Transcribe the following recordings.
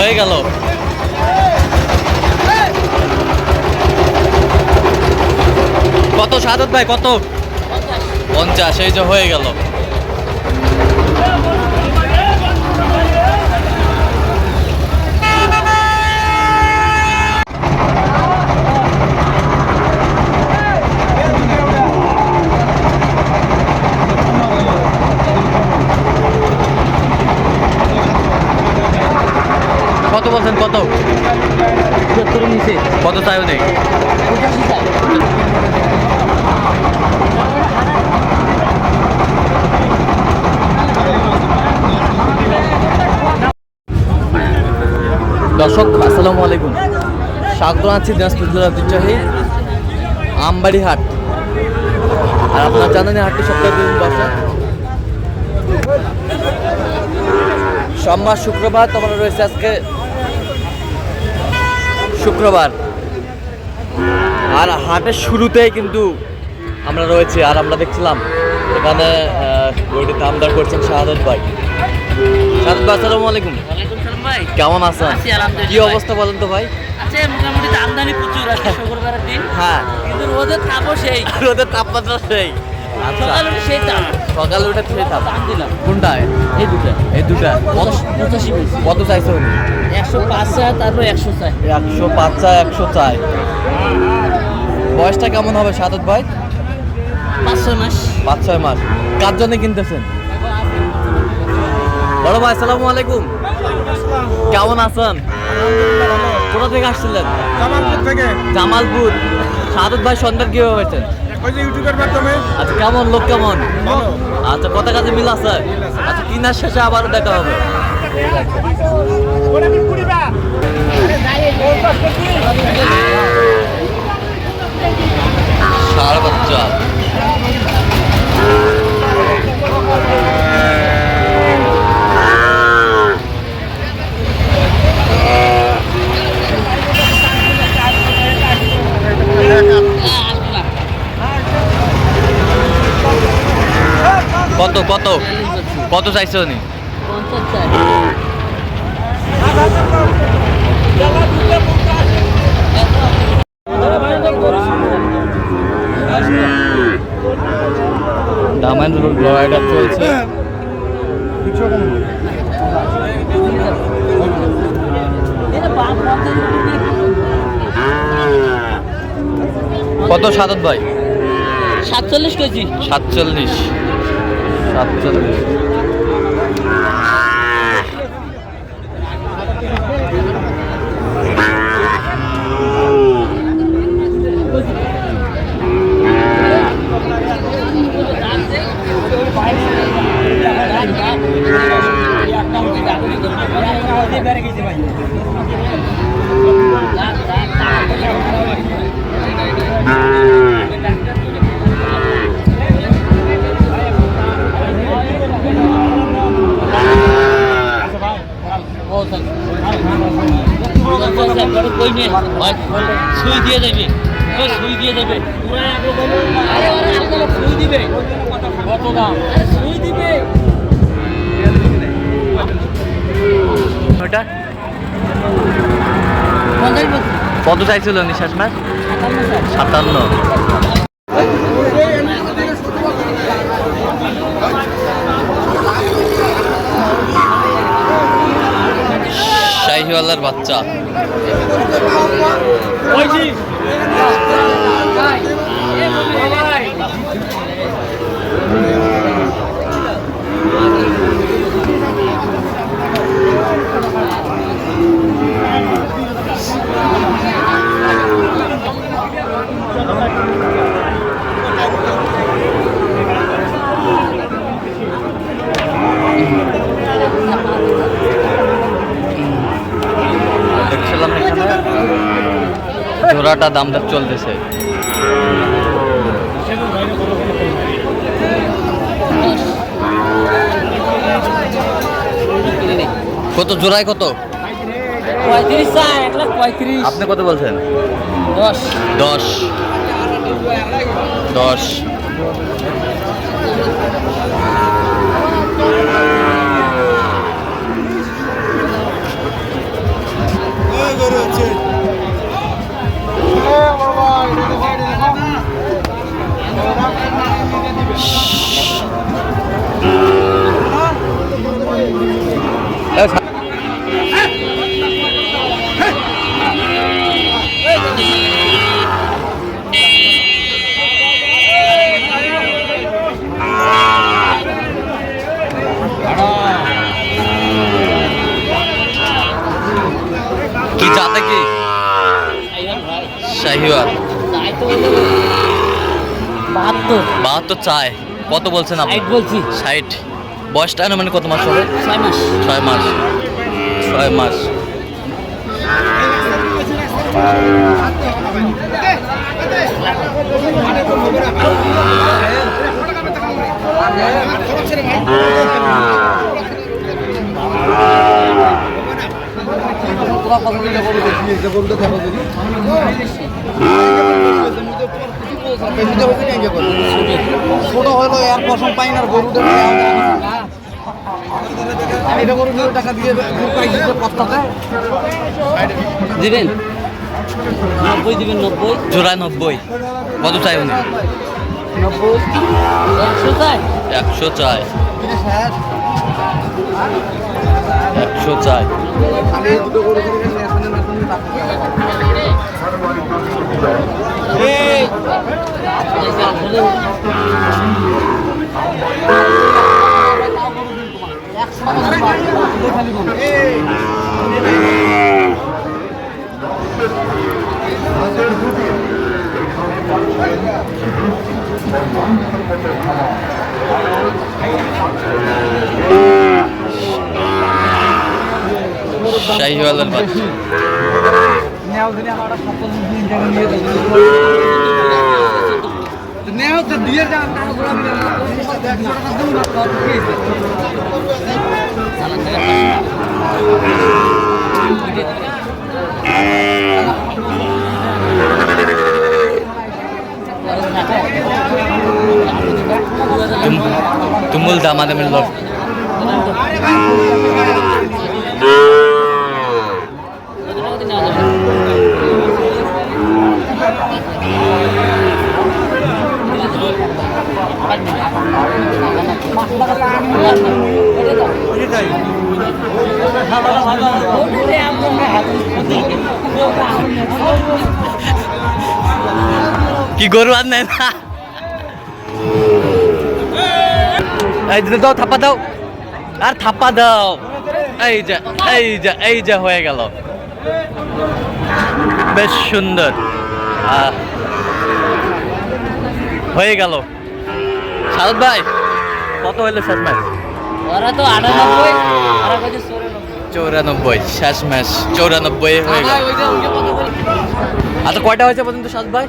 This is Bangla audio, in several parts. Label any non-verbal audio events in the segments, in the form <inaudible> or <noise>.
হয়ে গেল। কত সাদত ভাই কত? পঞ্চাশ এই যে হয়ে গেল কত বলছেন কত সত্তর নিচে চাইও নেই। দর্শক, আসসালামু আলাইকুম। স্বাগত আছি দিনাজপুর জেলার ঐতিহ্যবাহী আমবাড়ি হাট আর আপনারা জানেন হাটটি সপ্তাহে দুদিন সোমবার শুক্রবার তোমার রয়েছে আজকে শুক্রবার। আর হাটের শুরুতেই কিন্তু আমরা রয়েছি আর আমরা দেখছিলাম এখানে আহ, গরুটির দাম করছেন শাহাদত ভাই। শাহাদত ভাই আসসালামু আলাইকুম। ভাই। কেমন আছেন? আছি, কি অবস্থা বলেন তো ভাই? আছে মোটামুটি আমদানি প্রচুর আছে শুক্রবারের দিন। হ্যাঁ। কিন্তু থাকো সেই। <laughs> রোদের তাপমাত্রা সেই। আচ্ছা। উঠে সেই দাম সকালে উঠে খেয়ে থাক দাম দিলাম কোনটা এই দুটো এই দুটা কত পঁচাশি পিস কত চাইছে উনি একশো পাঁচ তারপর একশো চাই। একশো পাঁচ চায় একশো চায় বয়সটা কেমন হবে সাদত ভাই? পাঁচ ছয় মাস। পাঁচ ছয় মাস। কার জন্য কিনতেছেন? বড় ভাই আসসালামু আলাইকুম। কেমন আছেন? কোথা থেকে আসছিলেন? জামালপুর থেকে। জামালপুর। সাদত ভাই সন্ধান কীভাবে হয়েছেন ওই যে ইউটিউবের মাধ্যমে। আচ্ছা কেমন? লোক কেমন? আচ্ছা কত কাজে মিল আছে? আচ্ছা কিনার শেষে আবারও দেখা হবে। ষাড় বাচ্চা কত কত? কত চাইছে উনি পঞ্চাশ চাই দামের লড়াইটা চলছে। কত সাদত ভাই? সাতচল্লিশ কেজি। সাতচল্লিশ। সাতচল্লিশ। সুই দিয়ে দেবে ওই সুই দিয়ে দেবে সুই দিবে কত দাম? সুই দিবে। ওটা কত চাইছিল উনি শেষ মাস সাতান্ন। শাহিওয়ালার বাচ্চা। জোড়াটা দাম দর চলতেছে। কত জোড়ায় কত? আপনি কত বলছেন? দশ। দশ। দশ। তো বাহাত্তর। বাহাত্তর চায় কত বলছেন আপনি? ষাট বলছি। ষাট। বয়সটা মানে কত মাস হবে? ছয় মাস। ছয় মাস। ছয় মাস। ছোট হলো এর পশম পাই না গরুটা এটা গরু নিয়ে টাকা দিয়ে গরু কষ্টতে দিবেন? নব্বই দিবেন নব্বই? জোড়ায় নব্বই। কত চাই উনি? নব্বই। একশো তাই একশো চায় একশো চায় আমি দুটো শাহিওয়ালের বাচ্চা। আমার সফল দিন জায়গা নিয়ে নেও তো দিয়ে যা না গোলা দিলে দেখ না দেব না কত কি তুম- তুমুল দামাদামি লোক কি গরু আর নেয় না এই যে দাও থাপ্পা দাও। আর থাপ্পা দাও। এই যে এই যে এই যে হয়ে গেল। বেশ সুন্দর। হয়ে গেল। সারদ ভাই কত হইল শেষ ম্যাচ? ওরা তো আটানব্বই চৌরানব্বই। শেষ ম্যাচ চৌরানব্বই হয়ে গেল। আচ্ছা কয়টা হয়েছে পর্যন্ত সাত ভাই?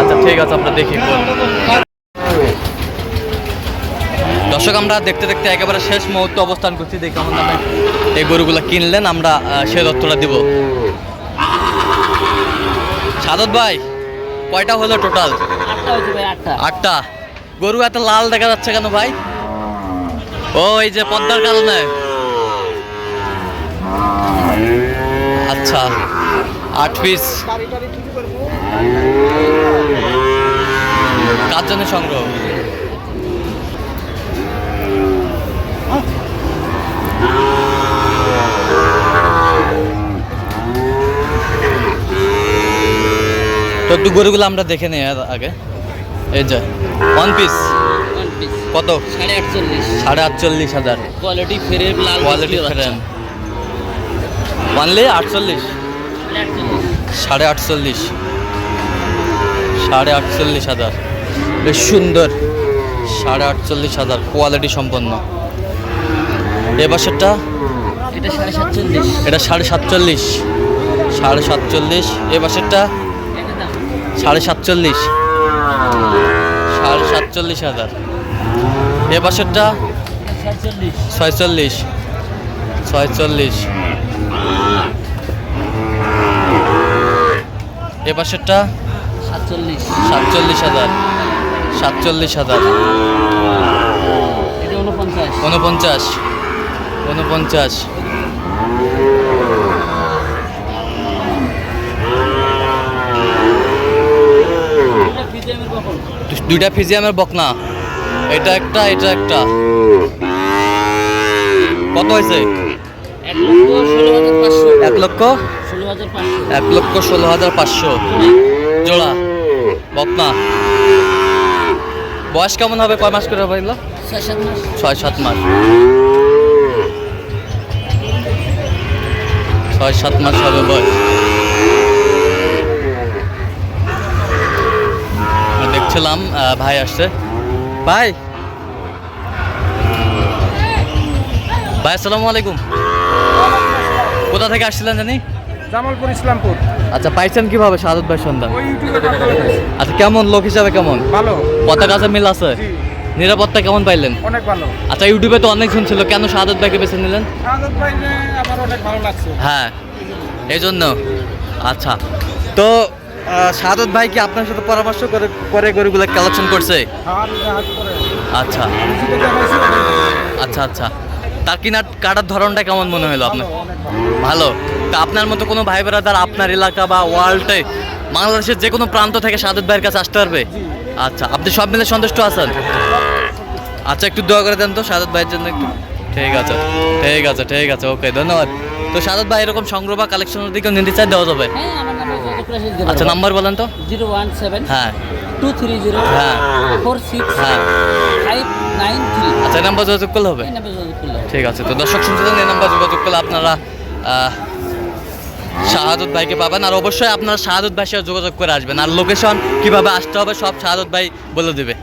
আচ্ছা ঠিক আছে আমরা দেখি। দর্শক, আমরা দেখতে দেখতে একেবারে শেষ মুহূর্তে অবস্থান করছি। দেখি আমার নামে এই গরুগুলো কিনলেন, আমরা সে তথ্যটা দিব। সাদত ভাই, কয়টা হলো টোটাল আটটা। গরু এত লাল দেখা যাচ্ছে কেন ভাই? ও, এই যে পদ্মার কারণে। আচ্ছা আট পিস কার জন্য সংগ্রহ? তো একটু গরুগুলো আমরা দেখে নিই আগে। এই যে ওয়ান পিস কত? সাড়ে আটচল্লিশ। সাড়ে আটচল্লিশ হাজার। কোয়ালিটি ফ্রেম লাল কোয়ালিটি ফ্রেম ওয়ানলি আটচল্লিশ? সাড়ে আটচল্লিশ। সাড়ে আটচল্লিশ। হাজার। বেশ সুন্দর। সাড়ে আটচল্লিশ হাজার। কোয়ালিটি সম্পন্ন। এ বাসেরটা এটা সাড়ে সাতচল্লিশ। এটা সাড়ে সাতচল্লিশ। সাড়ে সাতচল্লিশ। এ দাম সাড়ে সাতচল্লিশ। সাড়ে সাতচল্লিশ হাজার। এ সাতচল্লিশ ছয়চল্লিশ। ছয়চল্লিশ। এ পাশেরটা সাতচল্লিশ। সাতচল্লিশ হাজার। সাতচল্লিশ হাজার। এটা উনপঞ্চাশ উনপঞ্চাশ উনপঞ্চাশ এটা ফিজিয়ামের কখন দু- দুইটা ফিজিয়ামের বকনা। এটা একটা এটা একটা। কত হয়েছে? এক লক্ষ এক লক্ষ? ষোলো হাজার পাঁচশো। জোড়া বকনা। বয়স কেমন হবে? কয় মাস করে হবে এগুলো ছয় সাত মাস। ছয় সাত মাস। ছয় সাত মাস হবে বয়স। দেখছিলাম ভাই আসছে। ভাই। ভাই আসসালামু আলাইকুম। কোথা থেকে আসছিলেন জানি? জামালপুর ইসলামপুর। আচ্ছা পাইছেন কীভাবে সাদত ভাই পেয়েছি। আচ্ছা কেমন লোক হিসাবে কেমন? ভালো। পতাকা আছে মিল আছে? নিরাপত্তা কেমন পাইলেন? অনেক ভালো। আচ্ছা ইউটিউবে তো অনেক শুনছিল কেন শাহাদত ভাইকে বেছে নিলেন? আজাদ ভাই আমার অনেক ভালো লাগছে। হ্যাঁ এই জন্য আচ্ছা তো শাহাদত ভাই কি আপনার সাথে পরামর্শ করে করে গরুগুলো কালেকশন করছে? আচ্ছা। আচ্ছা আচ্ছা। তার কিনার কাটার ধরনটা কেমন মনে হলো আপনার? ভালো। তা আপনার মতো কোনো ভাই ব্রাদার আপনার এলাকা বা ওয়ার্ল্ডে বাংলাদেশের যে কোনো প্রান্ত থেকে সাদত ভাইয়ের কাছে আসতে পারবে? আচ্ছা আপনি সব মিলে সন্তুষ্ট আছেন? আচ্ছা একটু দোয়া করে দেন তো সাদত ভাইয়ের জন্য একটু। ঠিক আছে ঠিক আছে ঠিক আছে। ওকে, ধন্যবাদ। তো সাদত ভাই এরকম সংগ্রহ বা কালেকশনের দিকে নিতে চাই দেওয়া যাবে। হ্যাঁ আচ্ছা নাম্বার বলেন তো। জিরো ওয়ান সেভেন হ্যাঁ। টু থ্রি জিরো হ্যাঁ। ফোর সিক্স হ্যাঁ ফাইভ নাইন থ্রি আচ্ছা নাম্বার যোগাযোগ করলে হবে। ঠিক আছে তো দর্শক শুনছিলেন এই নাম্বার যোগাযোগ করলে আপনারা শাহাদত ভাইকে পাবেন। আর অবশ্যই আপনারা শাহাদত ভাই সাথে যোগাযোগ করে আসবেন। আর লোকেশন কীভাবে আসতে হবে সব শাহাদত ভাই বলে দেবে।